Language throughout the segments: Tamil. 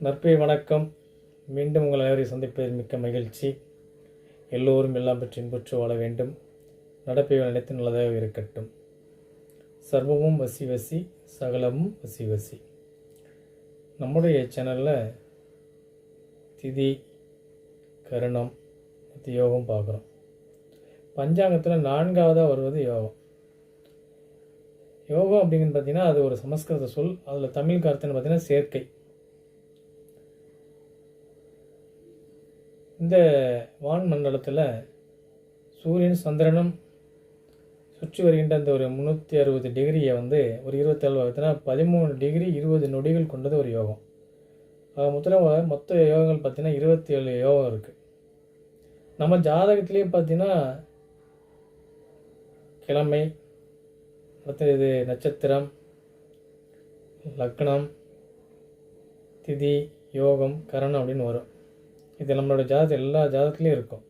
நற்பை வணக்கம். மீண்டும் உங்கள் அனைவரை சந்திப்பதில் மிக்க மகிழ்ச்சி. எல்லோரும் எல்லாம் பெற்று இன்புற்று வாழ வேண்டும். நடப்பை நினைத்து நல்லதாக இருக்கட்டும். சர்வமும் வசி வசி சகலமும் வசி வசி. நம்முடைய சேனலில் திதி கருணம் இது யோகம் பார்க்குறோம். பஞ்சாங்கத்தில் நான்காவதாக வருவது யோகம். யோகம் அப்படிங்கிறது பார்த்தீங்கன்னா அது ஒரு சமஸ்கிருத சொல். அதில் தமிழ் கருத்துன்னு பார்த்தீங்கன்னா சேர்க்கை. இந்த வான் மண்டலத்தில் சூரியன் சந்திரனும் சுற்றி வருகின்ற அந்த ஒரு முந்நூற்றி அறுபது டிகிரியை வந்து ஒரு இருபத்தேழு பார்த்தீங்கன்னா பதிமூணு டிகிரி இருபது நொடிகள் கொண்டது ஒரு யோகம். ஆக மொத்தம் மொத்த யோகங்கள் பார்த்தீங்கன்னா இருபத்தி ஏழு யோகம் இருக்குது நம்ம ஜாதகத்திலேயே பார்த்தீங்கன்னா கிழமை அடுத்தது நட்சத்திரம் லக்னம் திதி யோகம் கரணம் அப்படின்னு வரும். இது நம்மளோட ஜாதகம் எல்லா ஜாதகத்துலேயும் இருக்கும்.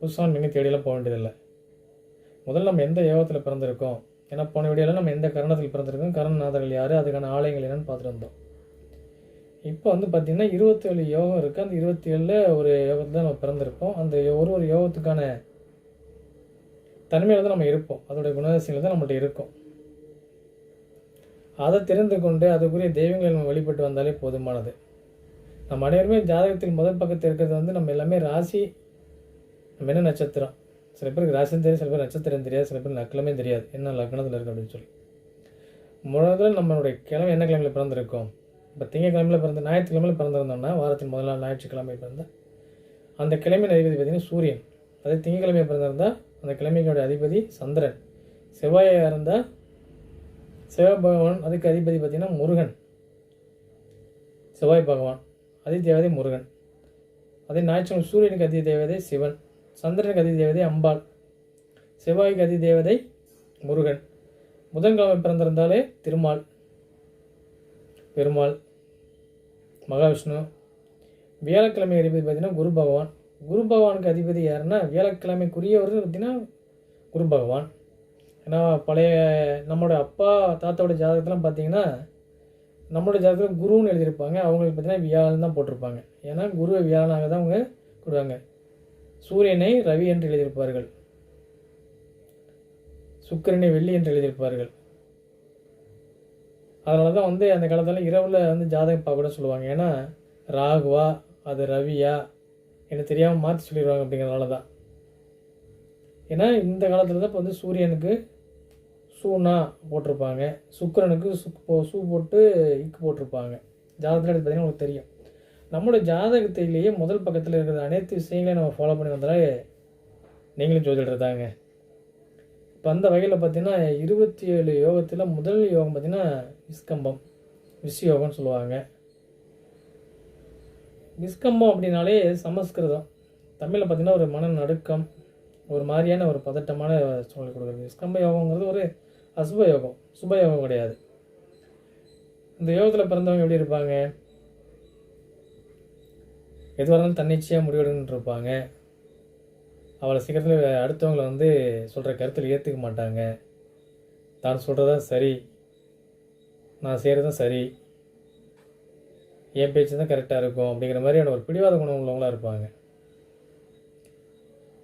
புதுசாக நீங்கள் தேடியெல்லாம் போக வேண்டியதில்லை. முதல்ல நம்ம எந்த யோகத்தில் பிறந்திருக்கோம்? ஏன்னா போன வீடியோவில் நம்ம எந்த கரணத்தில் பிறந்திருக்கோம்? கரணநாதர்கள் யார்? அதுக்கான ஆலயங்கள் என்னென்னு பார்த்துருந்தோம் இப்போ வந்து பார்த்திங்கன்னா இருபத்தேழு யோகம் இருக்குது அந்த இருபத்தி ஏழில் ஒரு யோகத்தில் நம்ம பிறந்திருப்போம். அந்த ஒரு ஒரு யோகத்துக்கான தன்மையில் தான் நம்ம இருப்போம். அதோடைய குணாதிசயங்கள் தான் நம்மள்ட்ட இருக்கும். அதை தெரிந்து கொண்டு அதுக்குரிய தெய்வங்களை நம்ம வழிபட்டு வந்தாலே போதுமானது. நம்ம அனைவருமே ஜாதகத்தில் முதல் பக்கத்தில் இருக்கிறது வந்து நம்ம எல்லாமே ராசி நம்ம என்ன நட்சத்திரம்? சில பேருக்கு ராசியும் தெரியும் சில பேர் நட்சத்திரம் தெரியாது சில பேர் லக்னமே தெரியாது. என்ன லக்னத்தில் இருக்குது அப்படின்னு சொல்லி. முதல்ல நம்மளுடைய கிழமை என்ன கிழமையில் பிறந்திருக்கோம்? இப்போ திங்கக்கிழமையில் பிறந்த ஞாயிற்றுக்கிழமையில் பிறந்திருந்தோம்னா வாரத்தின் முதல் நாள் ஞாயிற்றுக்கிழமை பிறந்த அந்த கிழமையின் அதிபதி பார்த்திங்கன்னா சூரியன். அதே திங்கக்கிழமை பிறந்திருந்தால் அந்த கிழமையினுடைய அதிபதி சந்திரன். செவ்வாயாக இருந்தால் செவ்வாய் பகவான் அதுக்கு அதிபதி பார்த்திங்கன்னா முருகன். செவ்வாய் பகவான். அதி தேவதை முருகன். அதே ஞாயிற்றுக்கிழமை சூரியனுக்கு அதி தேவதை சிவன். சந்திரனுக்கு அதி தேவதை அம்பாள். செவ்வாய்க்கு அதி தேவதை முருகன். புதன்கிழமை பிறந்திருந்தாலே திருமால். பெருமாள். மகாவிஷ்ணு. வியாழக்கிழமை அதிபதி பார்த்தீங்கன்னா குரு பகவான். குரு பகவானுக்கு அதிபதி யாருன்னா வியாழக்கிழமைக்குரியவர் பார்த்தீங்கன்னா குரு பகவான். ஏன்னா பழைய நம்மளோட அப்பா தாத்தாவோட ஜாதகத்தெலாம் பார்த்தீங்கன்னா நம்மளோட ஜாதகத்தில் குருன்னு எழுதியிருப்பாங்க. அவங்களுக்கு பார்த்தீங்கன்னா வியாழன் தான் போட்டிருப்பாங்க. ஏன்னா குருவை வியாழனாக தான் அவங்க கொடுவாங்க சூரியனை ரவி என்று எழுதியிருப்பார்கள். சுக்கிரனை வெள்ளி என்று எழுதியிருப்பார்கள். அதனால தான் வந்து அந்த காலத்தில் இரவில் வந்து ஜாதகம் பார்க்க கூட சொல்லுவாங்க. ஏன்னா ராகுவா அது ரவியா எனக்கு தெரியாமல் மாற்றி சொல்லிடுவாங்க அப்படிங்கிறதுனால தான் ஏன்னா இந்த காலத்தில் தான் இப்போ வந்து சூரியனுக்கு சூனா போட்டிருப்பாங்க. சுக்கரனுக்கு சுக் போ சூ போட்டு இக்கு போட்டிருப்பாங்க. ஜாதகத்தில் எடுத்து பார்த்தீங்கன்னா உங்களுக்கு தெரியும். நம்மளோட ஜாதகத்திலேயே முதல் பக்கத்தில் இருக்கிற அனைத்து விஷயங்களையும் நம்ம ஃபாலோ பண்ணி வந்தாலே நீங்களும் ஜோதிடர் தாங்க இப்போ அந்த வகையில் பார்த்தீங்கன்னா இருபத்தி ஏழு யோகத்தில் முதல் யோகம் பார்த்தீங்கன்னா விஸ்கம்பம் விஸ்யோகம்னு சொல்லுவாங்க. விஸ்கம்பம் அப்படின்னாலே சமஸ்கிருதம். தமிழில் பார்த்தீங்கன்னா ஒரு மன நடுக்கம் ஒரு மாதிரியான ஒரு பதட்டமான சூழ்நிலை கொடுக்குறது விஸ்கம்ப யோகங்கிறது ஒரு அசுப யோகம் சுப யோகம் கிடையாது. இந்த யோகத்தில் பிறந்தவங்க எப்படி இருப்பாங்க? எதுவாக இருந்தாலும் தன்னிச்சையாக முடிவெடுன்னு இருப்பாங்க. அவளை சீக்கிரத்தில் அடுத்தவங்களை வந்து சொல்கிற கருத்தில் ஏற்றுக்க மாட்டாங்க. தான் சொல்கிறதா சரி. நான் செய்கிறதும் சரி. என் பேச்சு தான் கரெக்டாக இருக்கும் அப்படிங்கிற மாதிரியான ஒரு பிடிவாத குணம் உள்ளவங்களாக இருப்பாங்க.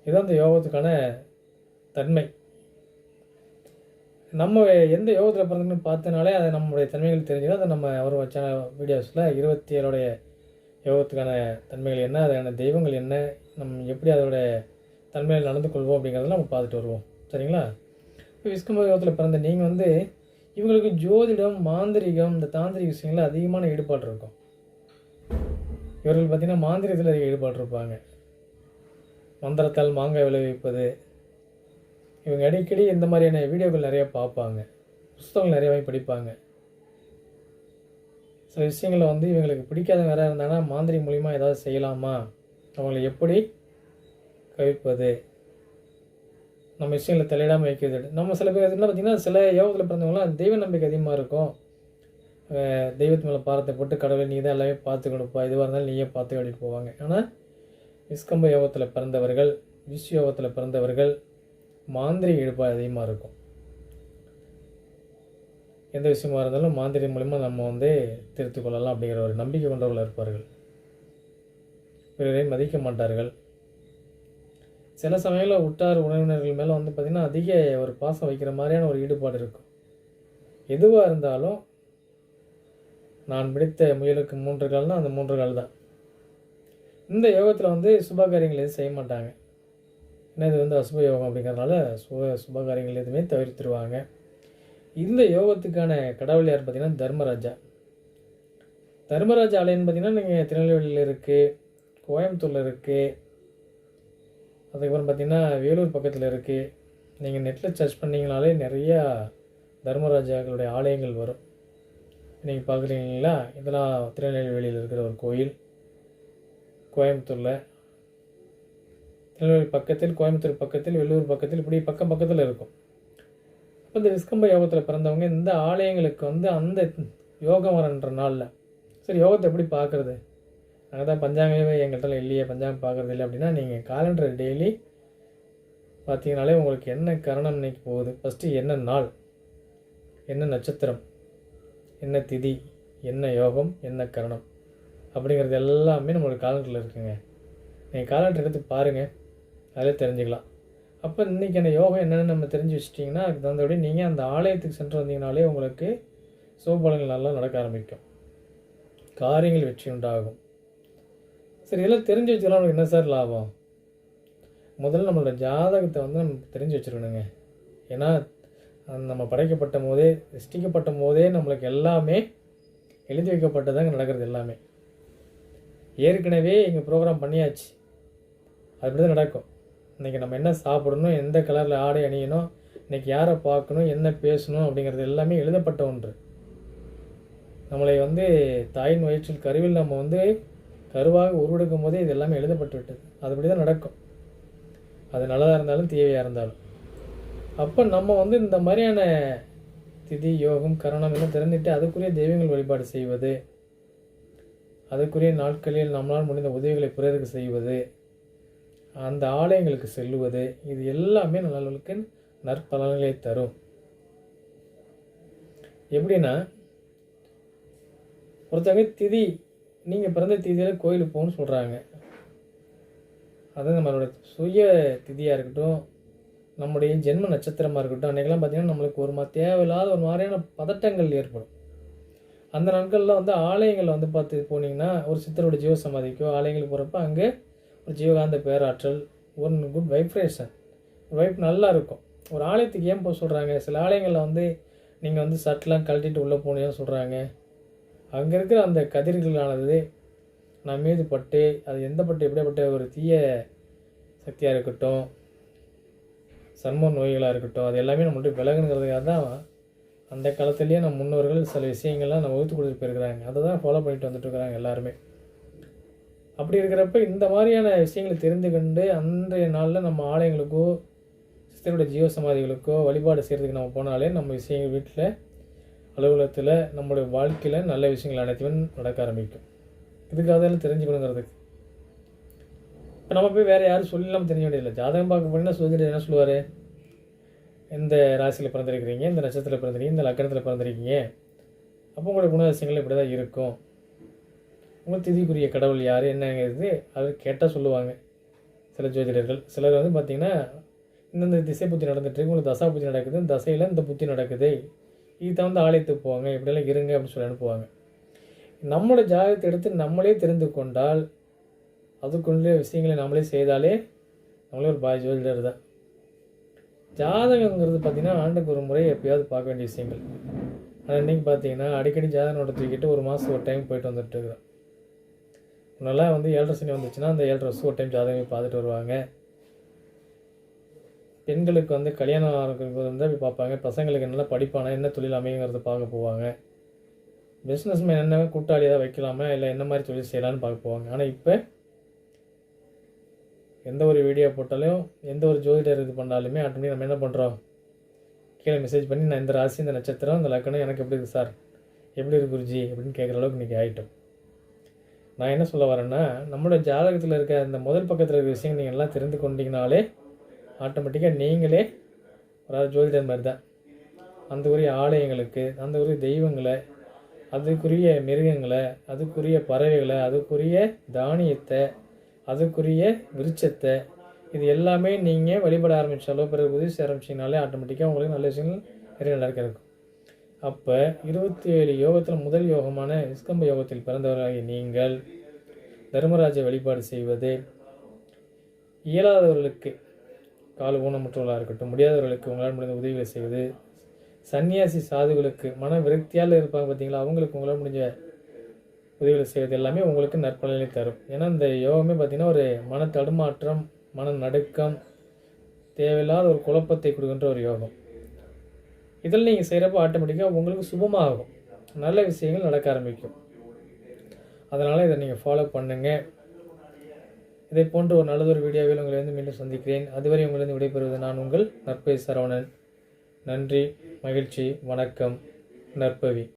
இதுதான் இந்த யோகத்துக்கான தன்மை. நம்ம எந்த யோகத்தில் பிறந்தோம்னு பார்த்தனாலே அதை நம்மளுடைய தன்மைகள் தெரிஞ்சுன்னா அதை நம்ம அவர் வச்ச வீடியோஸில் இருபத்தி ஏழுடைய யோகத்துக்கான தன்மைகள் என்ன அதுக்கான தெய்வங்கள் என்ன நம்ம எப்படி அதோட தன்மையில் நடந்து கொள்வோம் அப்படிங்கிறதெல்லாம் நம்ம பார்த்துட்டு வருவோம். சரிங்களா? இப்போ விஸ்கம்ப யோகத்தில் பிறந்த நீங்கள் வந்து இவங்களுக்கு ஜோதிடம் மாந்திரிகம் இந்த தாந்திரிக விஷயங்களில் அதிகமான ஈடுபாடு இருக்கும். இவர்கள் பார்த்திங்கன்னா மாந்திரிகத்தில் அதிக ஈடுபாடு இருப்பாங்க. மந்திரத்தால் மாங்காய் விளைவிப்பது இவங்க அடிக்கடி இந்த மாதிரியான வீடியோக்கள் நிறைய பார்ப்பாங்க. புஸ்தகங்கள் நிறையாவே படிப்பாங்க. சில விஷயங்களை வந்து இவங்களுக்கு பிடிக்காத வேற இருந்தாங்கன்னா மாந்திரி மூலிமா ஏதாவது செய்யலாமா? அவங்கள எப்படி கவிப்பது? நம்ம விஷயங்களை தலையிடாமல் வைக்கிறது. நம்ம சில பேர் என்ன பார்த்திங்கன்னா சில யோகத்தில் பிறந்தவங்களாம் தெய்வ நம்பிக்கை அதிகமாக இருக்கும். தெய்வத்து மேலே பாரத்தை போட்டு கடவுளை நீ தான் எல்லாமே பார்த்து கொடுப்பா எதுவாக இருந்தாலும் நீயே பார்த்து அப்படிட்டு போவாங்க. ஆனால் விஸ்கம்ப யோகத்தில் பிறந்தவர்கள் விஷ் யோகத்தில் பிறந்தவர்கள் மாந்திரிக ஈடுபாடு அதிகமாக இருக்கும். எந்த விஷயமா இருந்தாலும் மாந்திரி மூலிமா நம்ம வந்து திருத்திக் கொள்ளலாம் அப்படிங்கிற ஒரு நம்பிக்கை கொண்டவர்கள் இருப்பார்கள். பிறரை மதிக்க மாட்டார்கள். சில சமயங்களில் உற்றார் உறவினர்கள் மேலே வந்து பார்த்திங்கன்னா அதிக ஒரு பாசம் வைக்கிற மாதிரியான ஒரு ஈடுபாடு இருக்கும். எதுவாக இருந்தாலும் நான் பிடித்த முயலுக்கு மூன்று கால்னால் அந்த மூன்று கால் தான் இந்த யோகத்தில் வந்து சுபகாரியங்கள் எதுவும் செய்ய மாட்டாங்க. ஏன்னா இது வந்து அசுப யோகம் அப்படிங்கிறதுனால சுப சுப காரியங்கள் எதுவுமே தவிர்த்துருவாங்க. இந்த யோகத்துக்கான கடவுள் யார் பார்த்தீங்கன்னா தர்மராஜா. தர்மராஜா ஆலயம்னு பார்த்தீங்கன்னா நீங்கள் திருநெல்வேலியில் இருக்குது கோயம்புத்தூரில் இருக்குது அதுக்கப்புறம் பார்த்திங்கன்னா வேலூர் பக்கத்தில் இருக்குது நீங்கள் நெட்டில் சர்ச் பண்ணிங்கனாலே நிறையா தர்மராஜாக்களுடைய ஆலயங்கள் வரும். நீங்கள் பார்க்குறீங்களா இதெல்லாம் திருநெல்வேலியில் இருக்கிற ஒரு கோயில் கோயம்புத்தூரில். திருநெல்வேலி பக்கத்தில் கோயம்புத்தூர் பக்கத்தில் வெள்ளூர் பக்கத்தில் இப்படி பக்கம் பக்கத்தில் இருக்கும். அப்போ இந்த விஸ்கம்ப யோகத்தில் பிறந்தவங்க இந்த ஆலயங்களுக்கு வந்து அந்த யோகம் வரன்ற நாளில் சரி யோகத்தை எப்படி பார்க்குறது? நாங்கள் தான் பஞ்சாங்கமே எங்கள்கிட்ட இல்லையே பஞ்சாங்கம் பார்க்குறது இல்லை அப்படின்னா நீங்கள் காலண்டர் டெய்லி பார்த்தீங்கனாலே உங்களுக்கு என்ன கரணம் இன்னைக்கு போகுது? ஃபஸ்ட்டு என்ன நாள்? என்ன நட்சத்திரம்? என்ன திதி? என்ன யோகம்? என்ன கரணம்? அப்படிங்கிறது எல்லாமே நம்மளோட காலண்டரில் இருக்குங்க. நீங்கள் காலண்டர் எடுத்து பாருங்கள் அதில் தெரிஞ்சுக்கலாம். அப்போ இன்றைக்கி அந்த யோகம் என்னென்னு நம்ம தெரிஞ்சு வச்சிட்டிங்கன்னா அதுக்கு தகுந்தபடி நீங்கள் அந்த ஆலயத்துக்கு சென்று வந்தீங்கனாலே உங்களுக்கு சுபபலங்கள் நல்லா நடக்க ஆரம்பிக்கும். காரியங்கள் வெற்றி உண்டாகும். சரி இதெல்லாம் தெரிஞ்சு வச்சுக்கலாம். நமக்கு என்ன சார் லாபம்? முதல்ல நம்மளோட ஜாதகத்தை வந்து நம்ம தெரிஞ்சு வச்சுருக்கணுங்க. ஏன்னா நம்ம படைக்கப்பட்ட போதே சிருஷ்டிக்கப்பட்ட போதே நம்மளுக்கு எல்லாமே எழுதி வைக்கப்பட்டதாங்க நடக்கிறது எல்லாமே. ஏற்கனவே எங்கள் ப்ரோக்ராம் பண்ணியாச்சு. அது தான் நடக்கும். இன்றைக்கி நம்ம என்ன சாப்பிடணும் எந்த கலரில் ஆடை அணியணும் இன்றைக்கி யாரை பார்க்கணும் என்ன பேசணும் அப்படிங்கிறது எல்லாமே எழுதப்பட்ட ஒன்று. நம்மளை வந்து தாயின் வயிற்றில் கருவில் நம்ம வந்து கருவாக உருவெடுக்கும் போதே இது எல்லாமே எழுதப்பட்டு விட்டது. அதுபடி தான் நடக்கும். அது நல்லதாக இருந்தாலும் தீவையாக இருந்தாலும். அப்போ நம்ம வந்து இந்த மாதிரியான திதி யோகம் கரணம் எல்லாம் திறந்துட்டு அதுக்குரிய தெய்வங்கள் வழிபாடு செய்வது அதுக்குரிய நாட்களில் நம்மளால் முடிந்த உதவிகளை பிறருக்கு செய்வது அந்த ஆலயங்களுக்கு செல்லுவது இது எல்லாமே நல்லவர்களுக்கு நற்பலன்களை தரும். எப்படின்னா ஒருத்தவங்க திதி நீங்கள் பிறந்த திதியில் கோயிலுக்கு போகணும்னு சொல்கிறாங்க அது நம்மளோட சுய திதியாக இருக்கட்டும் நம்முடைய ஜென்ம நட்சத்திரமாக இருக்கட்டும் அன்றைக்கெல்லாம் பார்த்திங்கன்னா நம்மளுக்கு ஒரு தேவையில்லாத ஒரு மாதிரியான பதட்டங்கள் ஏற்படும். அந்த நாட்களில் வந்து ஆலயங்களில் வந்து பார்த்து போனீங்கன்னா ஒரு சித்தருடைய ஜீவ சமாதிக்கோ ஆலயங்களுக்கு போகிறப்ப அங்கே ஜீவகாந்த பேராற்றல் ஒன் குட் வைப்ரேஷன் வைப் நல்லா இருக்கும். ஒரு ஆலயத்துக்கு ஏன் போக சொல்கிறாங்க சில ஆலயங்களில் வந்து நீங்கள் வந்து சட்டெலாம் கழட்டிட்டு உள்ளே போனீங்கன்னு சொல்கிறாங்க அங்கே இருக்கிற அந்த கதிர்களானது நான் மீது பட்டு அது எந்த பட்டு எப்படியாப்பட்ட ஒரு தீய சக்தியாக இருக்கட்டும் சர்ம நோய்களாக இருக்கட்டும் அது எல்லாமே நம்மள்ட்ட விலகுங்கிறதுக்காக தான் அந்த காலத்துலேயே நம்ம முன்னோர்கள் சில விஷயங்கள்லாம் நம்ம வகுத்து கொடுத்துட்டு போயிருக்கிறாங்க. அதை தான் ஃபாலோ பண்ணிட்டு வந்துட்டு இருக்கிறாங்க எல்லாருமே. அப்படி இருக்கிறப்ப இந்த மாதிரியான விஷயங்களை தெரிந்து கொண்டு அன்றைய நாளில் நம்ம ஆலயங்களுக்கோ சித்தருடைய ஜீவ சமாதிகளுக்கோ வழிபாடு செய்கிறதுக்கு நம்ம போனாலே நம்ம விஷயங்கள் வீட்டில் அலுவலகத்தில் நம்மளுடைய வாழ்க்கையில் நல்ல விஷயங்கள் அனைத்துமே நடக்க ஆரம்பிக்கும். இதுக்காக தான் தெரிஞ்சுக்கணுங்கிறதுக்கு. இப்போ நம்ம போய் வேறு யாரும் சொல்லலாம் தெரிஞ்ச வேண்டியதில்லை. ஜாதகம் பார்க்க போனீங்கன்னா சுதந்திரம் என்ன சொல்லுவார்? எந்த ராசியில் பிறந்திருக்கிறீங்க? இந்த நட்சத்திரத்தில் பிறந்திருக்கீங்க? இந்த லக்கணத்தில் பிறந்திருக்கீங்க? அப்போ உங்களோட குணாதிசயங்கள் இப்படி தான் இருக்கும். உங்கள் திதிக்குரிய கடவுள் யார் என்னங்கிறது அது கேட்டால் சொல்லுவாங்க. சில ஜோதிடர்கள். சிலர் வந்து பார்த்திங்கன்னா இந்தந்த திசை புத்தி நடந்துட்டுருக்கு உங்களுக்கு தசா புத்தி நடக்குது இந்த தசையில் இந்த புத்தி நடக்குது. இது தகுந்த ஆலயத்துக்கு போவாங்க இப்படியெல்லாம் இருங்க அப்படின்னு சொல்லி அனுப்புவாங்க. நம்மளோட ஜாதகத்தை எடுத்து நம்மளே தெரிந்து கொண்டால் அதுக்குள்ளே விஷயங்களை நம்மளே செய்தாலே நம்மளே ஒரு பாய் ஜோதிடர் தான். ஜாதகங்கிறது பார்த்திங்கன்னா ஆண்டுக்கு ஒரு முறை எப்பயாவது பார்க்க வேண்டிய விஷயங்கள். ஆனால் இன்றைக்கி பார்த்தீங்கன்னா அடிக்கடி ஜாதகம் நடத்திக்கிட்டு ஒரு மாதம் ஒரு டைம் போயிட்டு வந்துட்டு இருக்கிறோம். முன்னெல்லாம் வந்து ஏழரை சனி வந்துச்சுன்னா அந்த ஏழரை ஒரு டைம் ஜாதகமே பார்த்துட்டு வருவாங்க. பெண்களுக்கு வந்து கல்யாணம் ஆகிறதுக்கு வந்து போய் பார்ப்பாங்க. பசங்களுக்கு நல்லா படிப்பானா என்ன தொழில் அமையுங்கிறத பார்க்க போவாங்க. பிஸ்னஸ் மேன் என்ன கூட்டாளி ஏதாவது வைக்கலாமா இல்லை என்ன மாதிரி தொழில் செய்யலான்னு பார்க்க போவாங்க. ஆனால் இப்போ எந்த ஒரு வீடியோ போட்டாலும் எந்த ஒரு ஜோதிடர் இது பண்ணாலுமே ஆட்டோமேட்டிக் நம்ம என்ன பண்ணுறோம் கீழே மெசேஜ் பண்ணி நான் இந்த ராசி இந்த நட்சத்திரம் இந்த லக்கணம் எனக்கு எப்படி இருக்குது சார்? எப்படி இருக்கு குருஜி? அப்படின்னு கேட்குற அளவுக்கு இன்றைக்கி ஆகிட்டோம் நான் என்ன சொல்ல வரேன்னா நம்மளோட ஜாதகத்தில் இருக்க அந்த முதல் பக்கத்தில் இருக்கிற விஷயங்கள் நீங்கள் எல்லாம் தெரிந்து கொண்டீங்கனாலே ஆட்டோமேட்டிக்காக நீங்களே ஒரு ஜோதிடர் மாதிரி தான் அந்த உரிய ஆலயங்களுக்கு அந்த உரிய தெய்வங்களை அதுக்குரிய மிருகங்களை அதுக்குரிய பறவைகளை அதுக்குரிய தானியத்தை அதுக்குரிய விருட்சத்தை இது எல்லாமே நீங்கள் வழிபட ஆரம்பித்தாலோ பிறகு உதவி செய்ய ஆரம்பிச்சிங்கனாலே ஆட்டோமேட்டிக்காக உங்களுக்கு நல்ல விஷயங்கள் நிறைய நடக்க இருக்கும் அப்போ இருபத்தி ஏழு யோகத்தில் முதல் யோகமான விஸ்கம்ப யோகத்தில் பிறந்தவராகிய நீங்கள் தர்மராஜ வழிபாடு செய்வது இயலாதவர்களுக்கு கால் ஊனமுற்றவர்களாக இருக்கட்டும் முடியாதவர்களுக்கு உங்களால் முடிந்த உதவிகளை செய்வது சன்னியாசி சாதுகளுக்கு மன விரக்தியால் இருப்பாங்க பார்த்தீங்களா அவங்களுக்கு உங்களால் முடிஞ்ச உதவிகளை செய்வது எல்லாமே உங்களுக்கு நற்பலனை தரும். ஏன்னா இந்த யோகமே பார்த்திங்கன்னா ஒரு மன தடுமாற்றம் மன நடுக்கம் தேவையில்லாத ஒரு குழப்பத்தை கொடுக்கின்ற ஒரு யோகம். இதில் நீங்கள் செய்கிறப்போ ஆட்டோமேட்டிக்காக உங்களுக்கு சுபமாகும். நல்ல விஷயங்கள் நடக்க ஆரம்பிக்கும். அதனால் இதை நீங்கள் ஃபாலோ பண்ணுங்கள் இதை போன்ற ஒரு நல்லதொரு வீடியோவில் உங்களை வந்து மீண்டும் சந்திக்கிறேன். அதுவரை உங்களிருந்து விடைபெறுவது நான் உங்கள் நற்பை சரவணன். நன்றி மகிழ்ச்சி வணக்கம் நற்பவி.